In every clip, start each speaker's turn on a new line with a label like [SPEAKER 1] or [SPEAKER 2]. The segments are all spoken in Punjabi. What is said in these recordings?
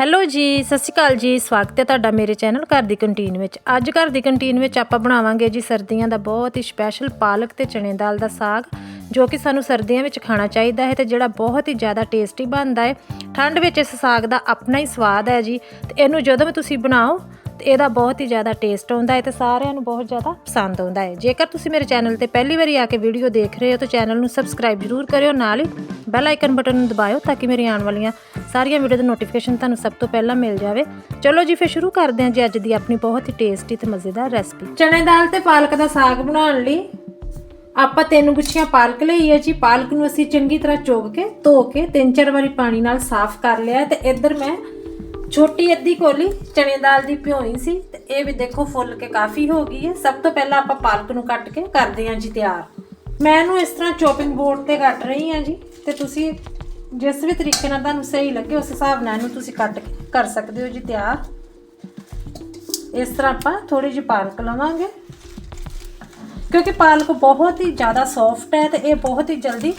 [SPEAKER 1] ਹੈਲੋ ਜੀ, ਸਤਿ ਸ਼੍ਰੀ ਅਕਾਲ ਜੀ। ਸਵਾਗਤ ਹੈ ਤੁਹਾਡਾ ਮੇਰੇ ਚੈਨਲ ਘਰ ਦੀ ਕੰਟੀਨ ਵਿੱਚ। ਅੱਜ ਘਰ ਦੀ ਕੰਟੀਨ ਵਿੱਚ ਆਪਾਂ ਬਣਾਵਾਂਗੇ ਜੀ ਸਰਦੀਆਂ ਦਾ ਬਹੁਤ ਹੀ ਸਪੈਸ਼ਲ ਪਾਲਕ ਤੇ ਚਣੇ ਦਾਲ ਦਾ ਸਾਗ, ਜੋ ਕਿ ਸਾਨੂੰ ਸਰਦੀਆਂ ਵਿੱਚ ਖਾਣਾ ਚਾਹੀਦਾ ਹੈ ਤੇ ਜਿਹੜਾ ਬਹੁਤ ਹੀ ਜ਼ਿਆਦਾ ਟੇਸਟੀ ਬਣਦਾ ਹੈ। ਠੰਡ ਵਿੱਚ ਇਸ ਸਾਗ ਦਾ ਆਪਣਾ ਹੀ ਸਵਾਦ ਹੈ ਜੀ। ਤੇ ਇਹਨੂੰ ਜਦੋਂ ਵੀ ਤੁਸੀਂ ਬਣਾਓ ਇਹਦਾ ਬਹੁਤ ਹੀ ਜ਼ਿਆਦਾ ਟੇਸਟ ਆਉਂਦਾ ਹੈ ਤੇ ਸਾਰਿਆਂ ਨੂੰ ਬਹੁਤ ਜ਼ਿਆਦਾ ਪਸੰਦ ਆਉਂਦਾ ਹੈ। ਜੇਕਰ ਤੁਸੀਂ ਮੇਰੇ ਚੈਨਲ ਤੇ ਪਹਿਲੀ ਵਾਰੀ ਆ ਕੇ ਵੀਡੀਓ ਦੇਖ ਰਹੇ ਹੋ ਤਾਂ ਚੈਨਲ ਨੂੰ ਸਬਸਕ੍ਰਾਈਬ ਜ਼ਰੂਰ ਕਰਿਓ, ਨਾਲ ਹੀ ਬੈਲ ਆਈਕਨ ਬਟਨ ਨੂੰ ਦਬਾਇਓ ਤਾਂ ਕਿ ਮੇਰੀ ਆਉਣ ਵਾਲੀਆਂ ਸਾਰੀਆਂ ਵੀਡੀਓ ਦੀ ਨੋਟੀਫਿਕੇਸ਼ਨ ਤੁਹਾਨੂੰ ਸਭ ਤੋਂ ਪਹਿਲਾਂ ਮਿਲ ਜਾਵੇ। ਚਲੋ ਜੀ, ਫਿਰ ਸ਼ੁਰੂ ਕਰਦੇ ਹਾਂ ਜੀ ਅੱਜ ਦੀ ਆਪਣੀ ਬਹੁਤ ਹੀ ਟੇਸਟੀ ਤੇ ਮਜ਼ੇਦਾਰ ਰੈਸਪੀ ਚਣੇ ਦਾਲ ਤੇ ਪਾਲਕ ਦਾ ਸਾਗ ਬਣਾਉਣ ਲਈ ਆਪਾਂ ਤਿੰਨ ਗੁੱਛੀਆਂ ਪਾਲਕ ਲਈ ਹੈ ਜੀ। ਪਾਲਕ ਨੂੰ ਅਸੀਂ ਚੰਗੀ ਤਰ੍ਹਾਂ ਚੋਗ ਕੇ, ਧੋ ਕੇ ਤਿੰਨ ਚਾਰ ਵਾਰੀ ਪਾਣੀ ਨਾਲ ਸਾਫ਼ ਕਰ ਲਿਆ ਤੇ ਇੱਧਰ ਮੈਂ ਛੋਟੀ ਅੱਧੀ ਕੋਲੀ ਚਣੇ ਦਾਲ ਦੀ ਭਿਓਈ ਸੀ ਤੇ ਇਹ ਵੀ ਦੇਖੋ ਫੁੱਲ ਕੇ ਕਾਫੀ ਹੋ ਗਈ ਹੈ। ਸਭ ਤੋਂ ਪਹਿਲਾਂ ਆਪਾਂ ਪਾਲਕ ਨੂੰ ਕੱਟ ਕੇ ਕਰਦੇ ਹਾਂ ਜੀ ਤਿਆਰ। ਮੈਂ ਇਹਨੂੰ ਇਸ ਤਰ੍ਹਾਂ ਚੋਪਿੰਗ ਬੋਰਡ ਤੇ ਕੱਟ ਰਹੀ ਹਾਂ ਜੀ ਤੇ ਤੁਸੀਂ ਜਿਸ ਵੀ ਤਰੀਕੇ ਨਾਲ ਤੁਹਾਨੂੰ ਸਹੀ ਲੱਗੇ ਉਸ ਹਿਸਾਬ ਨਾਲ ਇਹਨੂੰ ਤੁਸੀਂ ਕੱਟ ਕੇ ਕਰ ਸਕਦੇ ਹੋ ਜੀ ਤਿਆਰ। ਇਸ ਤਰ੍ਹਾਂ ਆਪਾਂ ਥੋੜੀ ਜਿਹੀ ਪਾਲਕ ਲਵਾਂਗੇ। ਕਿਉਂਕਿ ਪਾਲਕ ਬਹੁਤ ਹੀ ਜ਼ਿਆਦਾ ਸੌਫਟ ਹੈ ਤੇ ਇਹ ਬਹੁਤ ਹੀ ਜਲਦੀ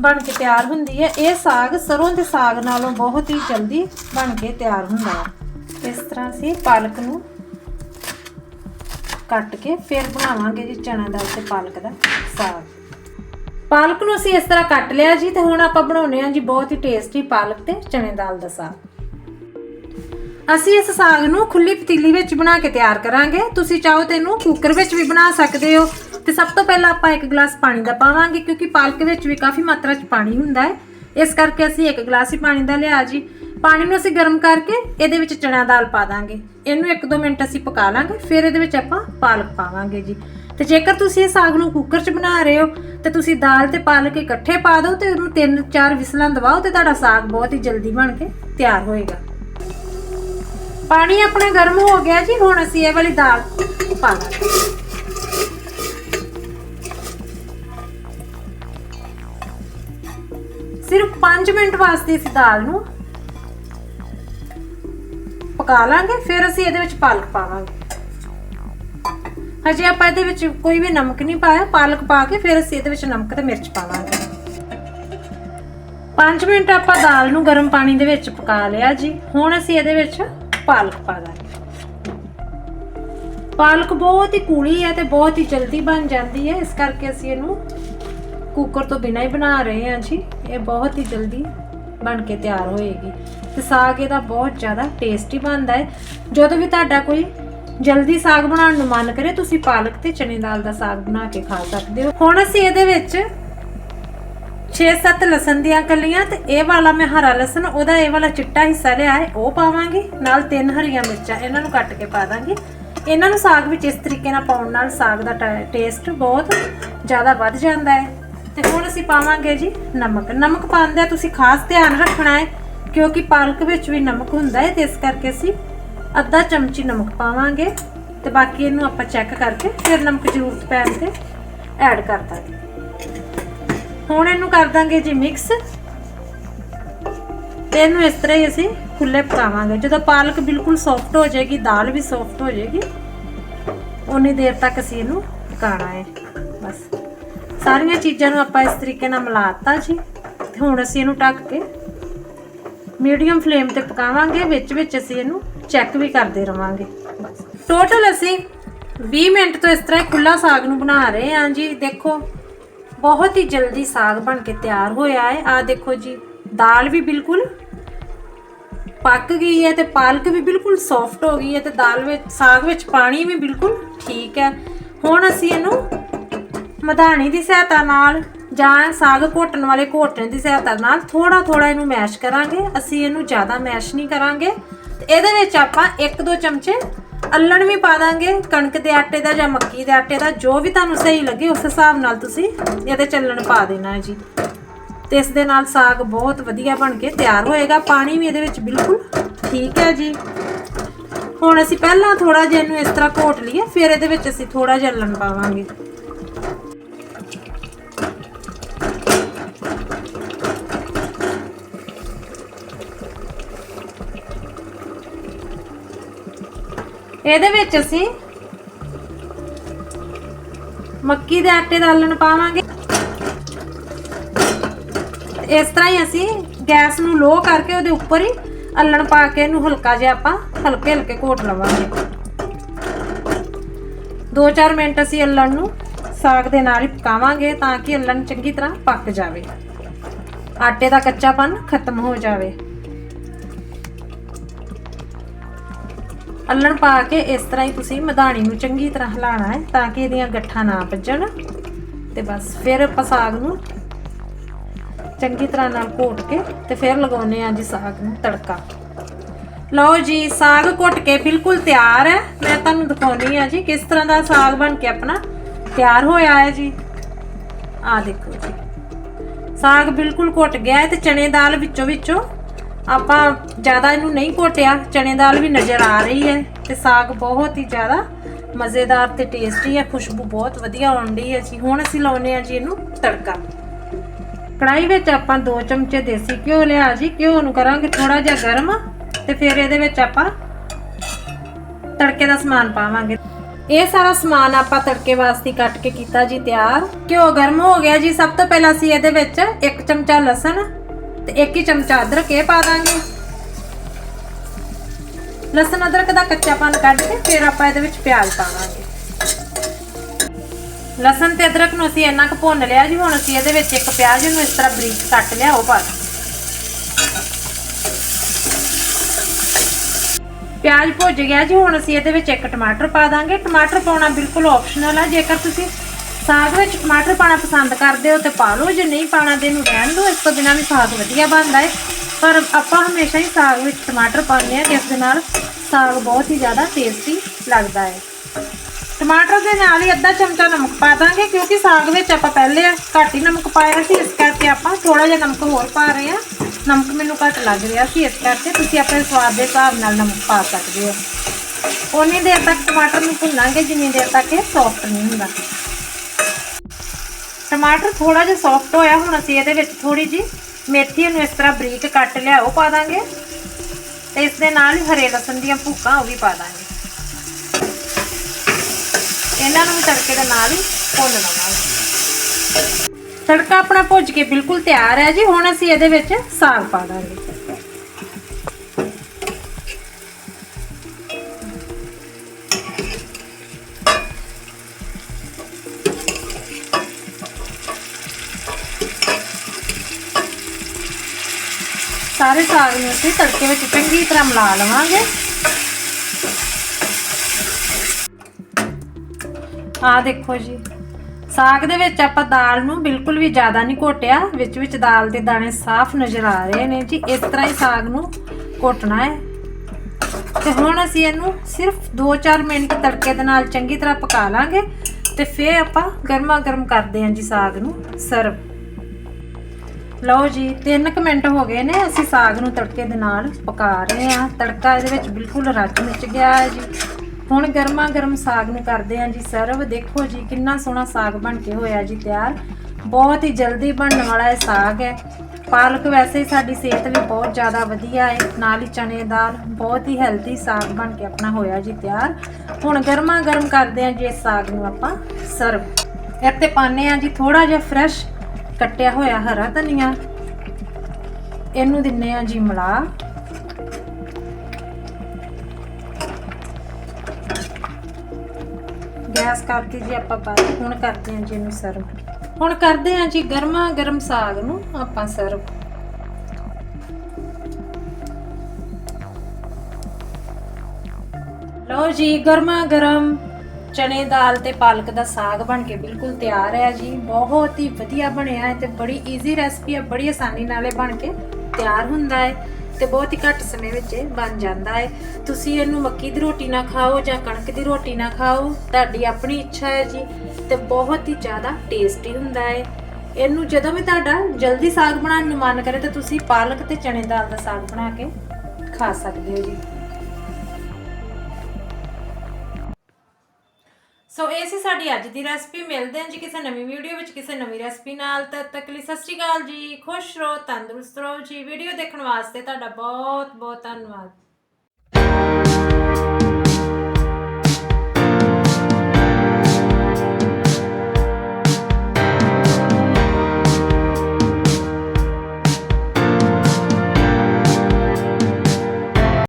[SPEAKER 1] ਬਣ ਕੇ ਤਿਆਰ ਹੁੰਦੀ ਹੈ। ਇਹ ਸਾਗ ਸਰੋਂ ਦੇ ਸਾਗ ਨਾਲੋਂ ਬਹੁਤ ਹੀ ਜਲਦੀ ਬਣ ਕੇ ਤਿਆਰ ਹੁੰਦਾ ਹੈ। ਇਸ ਤਰ੍ਹਾਂ ਅਸੀਂ ਪਾਲਕ ਨੂੰ ਕੱਟ ਕੇ ਫਿਰ ਬਣਾਵਾਂਗੇ ਜੀ ਚਨਾ ਦਾਲ ਤੇ ਪਾਲਕ ਦਾ ਸਾਗ। ਪਾਲਕ ਨੂੰ ਅਸੀਂ ਇਸ ਤਰ੍ਹਾਂ ਕੱਟ ਲਿਆ ਜੀ ਤੇ ਹੁਣ ਆਪਾਂ ਬਣਾਉਨੇ ਆ ਜੀ ਬਹੁਤ ਹੀ ਟੇਸਟੀ ਪਾਲਕ ਤੇ ਚਨੇ ਦਾਲ ਦਾ ਸਾਗ। ਅਸੀਂ ਇਸ ਸਾਗ ਨੂੰ ਖੁੱਲੀ ਪਤੀਲੀ ਵਿੱਚ ਬਣਾ ਕੇ ਤਿਆਰ ਕਰਾਂਗੇ। ਤੁਸੀਂ ਚਾਹੋ ਤੇ ਇਹਨੂੰ ਕੁੱਕਰ ਵਿੱਚ ਵੀ ਬਣਾ ਸਕਦੇ ਹੋ। ਤੇ ਸਭ ਤੋਂ ਪਹਿਲਾਂ ਆਪਾਂ ਇੱਕ ਗਲਾਸ ਪਾਣੀ ਦਾ ਪਾਵਾਂਗੇ, ਕਿਉਂਕਿ ਪਾਲਕ ਵਿੱਚ ਵੀ ਕਾਫੀ ਮਾਤਰਾ 'ਚ ਪਾਣੀ ਹੁੰਦਾ ਹੈ। ਇਸ ਕਰਕੇ ਅਸੀਂ ਇੱਕ ਗਲਾਸ ਹੀ ਪਾਣੀ ਦਾ ਲਿਆ ਜੀ। ਪਾਣੀ ਨੂੰ ਅਸੀਂ ਗਰਮ ਕਰਕੇ ਇਹਦੇ ਵਿੱਚ ਚਣਾ ਦਾਲ ਪਾ ਦਾਂਗੇ। ਇਹਨੂੰ 1-2 ਮਿੰਟ ਅਸੀਂ ਪਕਾ ਲਾਂਗੇ, ਫਿਰ ਇਹਦੇ ਵਿੱਚ ਆਪਾਂ ਪਾਲਕ ਪਾਵਾਂਗੇ ਜੀ। ਤੇ ਜੇਕਰ ਤੁਸੀਂ ਇਹ ਸਾਗ ਨੂੰ ਕੁੱਕਰ 'ਚ ਬਣਾ ਰਹੇ ਹੋ, ਤੇ ਤੁਸੀਂ ਦਾਲ ਤੇ ਪਾਲਕ ਇਕੱਠੇ ਪਾ ਦਿਓ ਤੇ ਉਹਨੂੰ 3-4 ਵਿਸਲਾਂ ਦਵਾਓ ਤੇ ਤੁਹਾਡਾ ਸਾਗ ਬਹੁਤ ਹੀ ਜਲਦੀ ਬਣ ਕੇ ਤਿਆਰ ਹੋਏਗਾ। ਪਾਣੀ ਆਪਣਾ ਗਰਮ ਹੋ ਗਿਆ ਜੀ, ਹੁਣ ਅਸੀਂ ਇਹ ਵਾਲੀ ਦਾਲ ਪਾ ਦਾਂਗੇ। ਸਿਰਫ 5 ਮਿੰਟ ਵਾਸਤੇ ਇਸ ਦਾਲ ਨੂੰ ਪਕਾ ਲਾਂਗੇ, ਫਿਰ ਅਸੀਂ ਇਹਦੇ ਵਿੱਚ ਪਾਲਕ ਪਾਵਾਂਗੇ। ਹਜੇ ਆਪਾਂ ਇਹਦੇ ਵਿੱਚ ਕੋਈ ਵੀ ਨਮਕ ਨਹੀਂ ਪਾਇਆ, ਪਾਲਕ ਪਾ ਕੇ ਫਿਰ ਅਸੀਂ ਇਹਦੇ ਵਿੱਚ ਨਮਕ ਤੇ ਮਿਰਚ ਪਾਵਾਂਗੇ। 5 ਮਿੰਟ ਆਪਾਂ ਦਾਲ ਨੂੰ ਗਰਮ ਪਾਣੀ ਦੇ ਵਿੱਚ ਪਕਾ ਲਿਆ ਜੀ। ਹੁਣ ਅਸੀਂ ਇਹਦੇ ਵਿੱਚ ਪਾਲਕ ਪਾ ਦਾਂਗੇ। ਪਾਲਕ ਬਹੁਤ ਹੀ ਕੂਲੀ ਹੈ ਤੇ ਬਹੁਤ ਹੀ ਜਲਦੀ ਬਣ ਜਾਂਦੀ ਹੈ, ਇਸ ਕਰਕੇ ਅਸੀਂ ਇਹਨੂੰ ਕੁੱਕਰ ਤੋਂ ਬਿਨਾਂ ਹੀ ਬਣਾ ਰਹੇ ਹਾਂ ਜੀ। ਇਹ ਬਹੁਤ ਹੀ ਜਲਦੀ ਬਣ ਕੇ ਤਿਆਰ ਹੋਏਗੀ। ਤੇ ਸਾਗ ਇਹਦਾ ਬਹੁਤ ਜ਼ਿਆਦਾ ਟੇਸਟੀ ਬਣਦਾ ਹੈ। ਜਦੋਂ ਵੀ ਤੁਹਾਡਾ ਕੋਈ ਜਲਦੀ ਸਾਗ ਬਣਾਉਣ ਨੂੰ ਮਨ ਕਰੇ, ਤੁਸੀਂ ਪਾਲਕ ਤੇ ਚਨੇ ਦਾਲ ਦਾ ਸਾਗ ਬਣਾ ਕੇ ਖਾ ਸਕਦੇ ਹੋ। ਹੁਣ ਅਸੀਂ ਇਹਦੇ ਵਿੱਚ 6-7 ਲਸਣ ਦੀਆਂ ਕਲੀਆਂ ਤੇ ਇਹ ਵਾਲਾ ਮੈਂ ਹਰਾ ਲਸਣ, ਉਹਦਾ ਇਹ ਵਾਲਾ ਚਿੱਟਾ ਹਿੱਸਾ ਲਿਆ ਹੈ, ਉਹ ਪਾਵਾਂਗੀ। ਨਾਲ ਤਿੰਨ ਹਰੀਆਂ ਮਿਰਚਾਂ ਇਹਨਾਂ ਨੂੰ ਕੱਟ ਕੇ ਪਾ ਦਾਂਗੀ। ਇਹਨਾਂ ਨੂੰ ਸਾਗ ਵਿੱਚ ਇਸ ਤਰੀਕੇ ਨਾਲ ਪਾਉਣ ਨਾਲ ਸਾਗ ਦਾ ਟੇਸਟ ਬਹੁਤ ਜ਼ਿਆਦਾ ਵੱਧ ਜਾਂਦਾ ਹੈ। ਤੇ ਹੁਣ ਅਸੀਂ ਪਾਵਾਂਗੇ ਜੀ ਨਮਕ। ਨਮਕ ਪਾਉਂਦੇ ਤੁਸੀਂ ਖਾਸ ਧਿਆਨ ਰੱਖਣਾ ਹੈ, ਕਿਉਂਕਿ ਪਾਲਕ ਵਿੱਚ ਵੀ ਨਮਕ ਹੁੰਦਾ ਹੈ ਤੇ ਇਸ ਕਰਕੇ ਅਸੀਂ ਅੱਧਾ ਚਮਚੀ ਨਮਕ ਪਾਵਾਂਗੇ ਤੇ ਬਾਕੀ ਇਹਨੂੰ ਆਪਾਂ ਚੈੱਕ ਕਰਕੇ ਫਿਰ ਨਮਕ ਜ਼ਰੂਰਤ ਪੈਣ ਤੇ ਐਡ ਕਰ ਦਾਂਗੇ। ਹੁਣ ਇਹਨੂੰ ਕਰ ਦਾਂਗੇ ਜੀ ਮਿਕਸ ਤੇ ਇਹਨੂੰ ਇਸ ਤਰ੍ਹਾਂ ਹੀ ਅਸੀਂ ਖੁੱਲੇ ਪਕਾਵਾਂਗੇ। ਜਦੋਂ ਪਾਲਕ ਬਿਲਕੁਲ ਸੌਫਟ ਹੋ ਜਾਏਗੀ, ਦਾਲ ਵੀ ਸੌਫਟ ਹੋ ਜਾਏਗੀ, ਉਨੀ ਦੇਰ ਤੱਕ ਅਸੀਂ ਇਹਨੂੰ ਪਕਾਣਾ ਹੈ। ਬਸ। ਸਾਰੀਆਂ ਚੀਜ਼ਾਂ ਨੂੰ ਆਪਾਂ ਇਸ ਤਰੀਕੇ ਨਾਲ ਮਿਲਾਤਾ ਜੀ। ਤੇ ਹੁਣ ਅਸੀਂ ਇਹਨੂੰ ਢੱਕ ਕੇ ਮੀਡੀਅਮ ਫਲੇਮ ਤੇ ਪਕਾਵਾਂਗੇ, ਵਿੱਚ ਵਿੱਚ ਅਸੀਂ ਇਹਨੂੰ ਚੈੱਕ ਵੀ ਕਰਦੇ ਰਵਾਂਗੇ। ਟੋਟਲ ਅਸੀਂ 20 ਮਿੰਟ ਤੋਂ ਇਸ ਤਰ੍ਹਾਂ ਖੁੱਲਾ ਸਾਗ ਨੂੰ ਬਣਾ ਰਹੇ ਹਾਂ ਜੀ। ਦੇਖੋ, ਬਹੁਤ ਹੀ ਜਲਦੀ ਸਾਗ ਬਣ ਕੇ ਤਿਆਰ ਹੋਇਆ ਹੈ। ਆ ਦੇਖੋ ਜੀ, ਦਾਲ ਵੀ ਬਿਲਕੁਲ ਪੱਕ ਗਈ ਹੈ ਤੇ ਪਾਲਕ ਵੀ ਬਿਲਕੁਲ ਸੌਫਟ ਹੋ ਗਈ ਹੈ ਤੇ ਦਾਲ ਵਿੱਚ, ਸਾਗ ਵਿੱਚ ਪਾਣੀ ਵੀ ਬਿਲਕੁਲ ਠੀਕ ਹੈ। ਹੁਣ ਅਸੀਂ ਇਹਨੂੰ ਮਧਾਣੀ ਦੀ ਸਹਾਇਤਾ ਨਾਲ ਜਾਂ ਸਾਗ ਘੋਟਣ ਵਾਲੇ ਘੋਟਣੇ ਦੀ ਸਹਾਇਤਾ ਨਾਲ ਥੋੜਾ ਥੋੜਾ ਇਹਨੂੰ ਮੈਸ਼ ਕਰਾਂਗੇ। ਅਸੀਂ ਇਹਨੂੰ ਜ਼ਿਆਦਾ ਮੈਸ਼ ਨਹੀਂ ਕਰਾਂਗੇ। ਤੇ ਇਹਦੇ ਵਿੱਚ ਆਪਾਂ 1-2 ਚਮਚੇ ਅੱਲਣ ਵੀ ਪਾ ਦਾਂਗੇ। ਕਣਕ ਦੇ ਆਟੇ ਦਾ ਜਾਂ ਮੱਕੀ ਦੇ ਆਟੇ ਦਾ ਜੋ ਵੀ ਤੁਹਾਨੂੰ ਸਹੀ ਲੱਗੇ, ਉਸ ਹਿਸਾਬ ਨਾਲ ਤੁਸੀਂ ਇਹਦੇ ਚੱਲਣ ਪਾ ਦੇਣਾ ਹੈ ਜੀ। ਤੇ ਇਸ ਦੇ ਨਾਲ ਸਾਗ ਬਹੁਤ ਵਧੀਆ ਬਣ ਕੇ ਤਿਆਰ ਹੋਏਗਾ। ਪਾਣੀ ਵੀ ਇਹਦੇ ਵਿੱਚ ਬਿਲਕੁਲ ਠੀਕ ਹੈ ਜੀ। ਹੁਣ ਅਸੀਂ ਪਹਿਲਾਂ ਥੋੜਾ ਜਿਹਾ ਇਹਨੂੰ ਇਸ ਤਰ੍ਹਾਂ ਘੋਟ ਲਈਏ, ਫਿਰ ਇਹਦੇ ਵਿੱਚ ਅਸੀਂ ਥੋੜਾ ਜਿਹਾ ਅੱਲਣ ਪਾਵਾਂਗੇ। ਇਹਦੇ ਵਿੱਚ ਅਸੀਂ ਮੱਕੀ ਦੇ ਆਟੇ ਦਾ ਆਲਣ ਪਾਵਾਂਗੇ। ਇਸ ਤਰ੍ਹਾਂ ਹੀ ਅਸੀਂ ਗੈਸ ਨੂੰ ਲੋ ਕਰਕੇ ਉਹਦੇ ਉੱਪਰ ਹੀ ਅੱਲਣ ਪਾ ਕੇ ਇਹਨੂੰ ਹਲਕਾ ਜਿਹਾ ਆਪਾਂ ਹਲਕੇ ਹਲਕੇ ਘੋਟ ਲਵਾਂਗੇ। 2-4 ਮਿੰਟ ਅਸੀਂ ਅੱਲਣ ਨੂੰ ਸਾਗ ਦੇ ਨਾਲ ਹੀ ਪਕਾਵਾਂਗੇ ਤਾਂ ਕਿ ਅੱਲਣ ਚੰਗੀ ਤਰ੍ਹਾਂ ਪੱਕ ਜਾਵੇ। ਆਟੇ ਦਾ ਕੱਚਾਪਨ ਖਤਮ ਹੋ ਜਾਵੇ। ਅੱਲਣ ਪਾ ਕੇ ਇਸ ਤਰ੍ਹਾਂ ਹੀ ਤੁਸੀਂ ਮਧਾਣੀ ਨੂੰ ਚੰਗੀ ਤਰ੍ਹਾਂ ਹਿਲਾਣਾ ਹੈ ਤਾਂ ਕਿ ਇਹਦੀਆਂ ਗੱਠਾਂ ਨਾ ਭੱਜਣ। ਤੇ ਬਸ ਫਿਰ ਆਪਾਂ ਸਾਗ ਨੂੰ ਚੰਗੀ ਤਰ੍ਹਾਂ ਨਾਲ ਘੋਟ ਕੇ ਤੇ ਫਿਰ ਲਗਾਉਨੇ ਆ ਜੀ ਸਾਗ ਨੂੰ ਤੜਕਾ। ਲਓ ਜੀ, ਸਾਗ ਘੁੱਟ ਕੇ ਬਿਲਕੁਲ ਤਿਆਰ ਹੈ। ਮੈਂ ਤੁਹਾਨੂੰ ਦਿਖਾਉਣੀ ਆ ਜੀ ਕਿਸ ਤਰ੍ਹਾਂ ਦਾ ਸਾਗ ਬਣ ਕੇ ਆਪਣਾ ਤਿਆਰ ਹੋਇਆ ਹੈ ਜੀ। ਆ ਦੇਖੋ ਜੀ। ਸਾਗ ਬਿਲਕੁਲ ਘੁੱਟ ਗਿਆ ਹੈ ਤੇ ਚਨੇ ਦਾਲ ਵਿੱਚੋਂ ਵਿੱਚੋਂ ਆਪਾਂ ਜ਼ਿਆਦਾ ਇਹਨੂੰ ਨਹੀਂ ਘੋਟਿਆ ਚਣੇ ਦਾਲ ਵੀ ਨਜ਼ਰ ਆ ਰਹੀ ਹੈ ਤੇ ਸਾਗ ਬਹੁਤ ਹੀ ਜ਼ਿਆਦਾ ਮਜ਼ੇਦਾਰ ਤੇ ਟੇਸਟੀ ਹੈ, ਖੁਸ਼ਬੂ ਬਹੁਤ ਵਧੀਆ ਆਉਂਦੀ ਹੈ ਜੀ। ਹੁਣ ਅਸੀਂ ਲਾਉਨੇ ਆ ਜੀ ਇਹਨੂੰ ਤੜਕਾ। ਕੜਾਈ ਵਿੱਚ ਆਪਾਂ 2 ਚਮਚੇ ਦੇਸੀ ਘਿਓ ਲਿਆ ਜੀ, ਘਿਓ ਨੂੰ ਕਰਾਂਗੇ ਥੋੜਾ ਜਿਹਾ ਗਰਮ ਤੇ ਫਿਰ ਇਹਦੇ ਵਿੱਚ ਆਪਾਂ ਤੜਕੇ ਦਾ ਸਮਾਨ ਪਾਵਾਂਗੇ। ਇਹ ਸਾਰਾ ਸਮਾਨ ਆਪਾਂ ਤੜਕੇ ਵਾਸਤੇ ਕੱਟ ਕੇ ਕੀਤਾ ਜੀ ਤਿਆਰ। ਘਿਓ ਗਰਮ ਹੋ ਗਿਆ ਜੀ, ਸਭ ਤੋਂ ਪਹਿਲਾਂ ਅਸੀਂ ਇਹਦੇ ਵਿੱਚ 1 ਚਮਚਾ ਲਸਣ ਤੇ 1 ਹੀ ਚਮਚਾ ਅਦਰਕ ਇਹ ਪਾ ਦਾਂਗੇ। ਲਸਣ ਅਦਰਕ ਦਾ ਕੱਚਾਪਨ ਕੱਢ ਕੇ ਫਿਰ ਆਪਾਂ ਇਹਦੇ ਵਿੱਚ ਪਿਆਜ਼ ਪਾਵਾਂਗੇ ਲਸਣ ਤੇ ਅਦਰਕ ਨੂੰ ਅਸੀਂ ਇੰਨਾ ਕੁ ਭੁੰਨ ਲਿਆ ਜੀ, ਹੁਣ ਅਸੀਂ ਇਹਦੇ ਵਿੱਚ ਇੱਕ ਪਿਆਜ਼ ਨੂੰ ਇਸ ਤਰ੍ਹਾਂ ਬਰੀਕ ਕੱਟ ਲਿਆ, ਉਹ ਪਾ ਦਾਂਗੇ। ਪਿਆਜ਼ ਭੁੱਜ ਗਿਆ ਜੀ, ਹੁਣ ਅਸੀਂ ਇਹਦੇ ਵਿੱਚ ਇੱਕ ਟਮਾਟਰ ਪਾ ਦਾਂਗੇ। ਟਮਾਟਰ ਪਾਉਣਾ ਬਿਲਕੁਲ ਆਪਸ਼ਨਲ ਆ, ਜੇਕਰ ਤੁਸੀਂ ਸਾਗ ਵਿੱਚ ਟਮਾਟਰ ਪਾਣਾ ਪਸੰਦ ਕਰਦੇ ਹੋ ਤੇ ਪਾ ਲਓ, ਜੇ ਨਹੀਂ ਪਾਣਾ ਤੇ ਇਹਨੂੰ ਰਹਿਣ ਦਿਓ, ਇਸ ਤੋਂ ਬਿਨਾਂ ਵੀ ਸਾਗ ਵਧੀਆ ਬਣਦਾ ਹੈ। ਪਰ ਆਪਾਂ ਹਮੇਸ਼ਾ ਹੀ ਸਾਗ ਵਿੱਚ ਟਮਾਟਰ ਪਾਉਂਦੇ ਹਾਂ ਜਿਸ ਦੇ ਨਾਲ ਸਾਗ ਬਹੁਤ ਹੀ ਜ਼ਿਆਦਾ ਟੇਸਟੀ ਲੱਗਦਾ ਹੈ। ਟਮਾਟਰ ਦੇ ਨਾਲ ਹੀ ਅੱਧਾ ਚਮਚਾ ਨਮਕ ਪਾ ਦਾਂਗੇ, ਕਿਉਂਕਿ ਸਾਗ ਵਿੱਚ ਆਪਾਂ ਪਹਿਲੇ ਘੱਟ ਹੀ ਨਮਕ ਪਾਇਆ ਸੀ, ਇਸ ਕਰਕੇ ਆਪਾਂ ਥੋੜਾ ਜਿਹਾ ਨਮਕ ਹੋਰ ਪਾ ਰਹੇ ਹਾਂ। ਨਮਕ ਮੈਨੂੰ ਘੱਟ ਲੱਗ ਰਿਹਾ ਸੀ, ਇਸ ਕਰਕੇ ਤੁਸੀਂ ਆਪਣੇ ਸਵਾਦ ਦੇ ਹਿਸਾਬ ਨਾਲ ਨਮਕ ਪਾ ਸਕਦੇ ਹੋ। ਉਨੀ ਦੇਰ ਤੱਕ ਟਮਾਟਰ ਨੂੰ ਭੁੰਨਾਂਗੇ, ਜਿੰਨੀ ਦੇਰ ਤੱਕ ਇਹ ਸੌਫਟ ਨਹੀਂ ਹੁੰਦਾ। ਟਮਾਟਰ ਥੋੜਾ ਜਿਹਾ ਸੌਫਟ ਹੋਇਆ, ਹੁਣ ਅਸੀਂ ਇਹਦੇ ਵਿੱਚ ਥੋੜੀ ਜੀ ਮੇਥੀ ਨੂੰ ਇਸ ਤਰ੍ਹਾਂ ਬਰੀਕ ਕੱਟ ਲਿਆ, ਉਹ ਪਾ ਦਾਂਗੇ। ਤੇ ਇਸ ਦੇ ਨਾਲ ਹੀ ਹਰੇ ਲਸਣ ਦੀਆਂ ਭੁੱਕਾਂ, ਉਹ ਵੀ ਪਾ ਦਾਂਗੇ। ਇਹਨਾਂ ਨੂੰ ਵੀ ਤੜਕੇ ਦੇ ਨਾਲ ਹੀ ਭੁੰਨ ਲਵਾਂਗੇ। ਤੜਕਾ ਆਪਣਾ ਭੁੱਜ ਕੇ ਬਿਲਕੁਲ ਤਿਆਰ ਹੈ ਜੀ, ਹੁਣ ਅਸੀਂ ਇਹਦੇ ਵਿੱਚ ਸਾਗ ਪਾ ਦਾਂਗੇ। ਸਾਰੇ ਸਾਗ ਨੂੰ ਅਸੀਂ ਤੜਕੇ ਵਿੱਚ ਚੰਗੀ ਤਰ੍ਹਾਂ ਮਿਲਾ ਲਵਾਂਗੇ। ਆ ਦੇਖੋ ਜੀ, ਸਾਗ ਦੇ ਵਿੱਚ ਆਪਾਂ ਦਾਲ ਨੂੰ ਬਿਲਕੁਲ ਵੀ ਜ਼ਿਆਦਾ ਨਹੀਂ ਘੋਟਿਆ, ਵਿੱਚ ਵਿੱਚ ਦਾਲ ਦੇ ਦਾਣੇ ਸਾਫ਼ ਨਜ਼ਰ ਆ ਰਹੇ ਨੇ ਜੀ, ਇਸ ਤਰ੍ਹਾਂ ਹੀ ਸਾਗ ਨੂੰ ਘੋਟਣਾ ਹੈ। ਤੇ ਹੁਣ ਅਸੀਂ ਇਹਨੂੰ ਸਿਰਫ 2-4 ਮਿੰਟ ਤੜਕੇ ਦੇ ਨਾਲ ਚੰਗੀ ਤਰ੍ਹਾਂ ਪਕਾ ਲਾਂਗੇ ਤੇ ਫਿਰ ਆਪਾਂ ਗਰਮਾ ਗਰਮ ਕਰਦੇ ਹਾਂ ਜੀ ਸਾਗ ਨੂੰ ਸਰਵ। ਲਓ ਜੀ 3 ਕੁ ਮਿੰਟ ਹੋ ਗਏ ਨੇ, ਅਸੀਂ ਸਾਗ ਨੂੰ ਤੜਕੇ ਦੇ ਨਾਲ ਪਕਾ ਰਹੇ ਹਾਂ। ਤੜਕਾ ਇਹਦੇ ਵਿੱਚ ਬਿਲਕੁਲ ਰਚ ਮਿਚ ਗਿਆ ਹੈ ਜੀ। ਹੁਣ ਗਰਮਾ ਗਰਮ ਸਾਗ ਨੂੰ ਕਰਦੇ ਹਾਂ ਜੀ, ਸਰਵ। ਦੇਖੋ ਜੀ, ਕਿੰਨਾ ਸੋਹਣਾ ਸਾਗ ਬਣ ਕੇ ਹੋਇਆ ਜੀ, ਤਿਆਰ। ਬਹੁਤ ਹੀ ਜਲਦੀ ਬਣਨ ਵਾਲਾ ਇਹ ਸਾਗ ਹੈ। ਪਾਲਕ ਵੈਸੇ ਹੀ ਸਾਡੀ ਸਿਹਤ ਲਈ ਬਹੁਤ ਜ਼ਿਆਦਾ ਵਧੀਆ ਹੈ। ਨਾਲ ਹੀ ਚਨੇ ਦਾਲ, ਬਹੁਤ ਹੀ ਹੈਲਦੀ ਸਾਗ ਬਣ ਕੇ ਆਪਣਾ ਹੋਇਆ ਜੀ, ਤਿਆਰ। ਹੁਣ ਗਰਮਾ ਗਰਮ ਕਰਦੇ ਹਾਂ ਜੀ, ਇਸ ਸਾਗ ਨੂੰ ਆਪਾਂ ਸਰਵ। ਇੱਥੇ ਪਾਣੇ ਆ ਜੀ ਥੋੜਾ ਜਿਹਾ ਫਰੈਸ਼ ਕੱਟਿਆ ਹੋਇਆ ਹਰਾ ਧਨੀਆ। ਇਹਨੂੰ ਦਿੰਨੇ ਆ ਜੀ ਮਿਲਾ। ਗੈਸ ਕਰਕੇ ਜੀ ਆਪਾਂ ਬਾਅਦ ਹੁਣ ਕਰਦੇ ਹਾਂ ਜੀ ਇਹਨੂੰ ਸਰਵ। ਹੁਣ ਕਰਦੇ ਹਾਂ ਜੀ ਗਰਮਾ ਗਰਮ ਸਾਗ ਨੂੰ ਆਪਾਂ ਸਰਵ। ਲਓ ਜੀ ਗਰਮਾ ਗਰਮ। ਚਨੇ ਦਾਲ ਤੇ ਪਾਲਕ ਦਾ ਸਾਗ ਬਣ ਕੇ ਬਿਲਕੁਲ ਤਿਆਰ ਹੈ ਜੀ। ਬਹੁਤ ਹੀ ਵਧੀਆ ਬਣਿਆ ਹੈ ਤੇ ਬੜੀ ਈਜ਼ੀ ਰੈਸਪੀ ਹੈ, ਬੜੀ ਆਸਾਨੀ ਨਾਲ ਇਹ ਬਣ ਕੇ ਤਿਆਰ ਹੁੰਦਾ ਹੈ ਤੇ ਬਹੁਤ ਹੀ ਘੱਟ ਸਮੇਂ ਵਿੱਚ ਇਹ ਬਣ ਜਾਂਦਾ ਹੈ। ਤੁਸੀਂ ਇਹਨੂੰ ਮੱਕੀ ਦੀ ਰੋਟੀ ਨਾਲ ਖਾਓ ਜਾਂ ਕਣਕ ਦੀ ਰੋਟੀ ਨਾਲ ਖਾਓ, ਤੁਹਾਡੀ ਆਪਣੀ ਇੱਛਾ ਹੈ ਜੀ ਤੇ ਬਹੁਤ ਹੀ ਜ਼ਿਆਦਾ ਟੇਸਟੀ ਹੁੰਦਾ ਹੈ। ਇਹਨੂੰ ਜਦੋਂ ਵੀ ਤੁਹਾਡਾ ਜਲਦੀ ਸਾਗ ਬਣਾਉਣ ਨੂੰ ਮਨ ਕਰੇ ਤਾਂ ਤੁਸੀਂ ਪਾਲਕ ਤੇ ਚਨੇ ਦਾਲ ਦਾ ਸਾਗ ਬਣਾ ਕੇ ਖਾ ਸਕਦੇ ਹੋ ਜੀ। ਸੋ ਇਹ ਸੀ ਸਾਡੀ ਅੱਜ ਦੀ ਰੈਸਪੀ ਮਿਲਦੇ ਹਾਂ ਜੀ ਕਿਸੇ ਨਵੀਂ ਵੀਡੀਓ ਵਿੱਚ, ਕਿਸੇ ਨਵੀਂ ਰੈਸਪੀ ਨਾਲ। ਤਦ ਤੱਕ ਲਈ ਸਤਿ ਸ਼੍ਰੀ ਅਕਾਲ ਜੀ। ਖੁਸ਼ ਰਹੋ, ਤੰਦਰੁਸਤ ਰਹੋ ਜੀ। ਵੀਡੀਓ ਦੇਖਣ ਵਾਸਤੇ ਤੁਹਾਡਾ ਬਹੁਤ ਬਹੁਤ ਧੰਨਵਾਦ।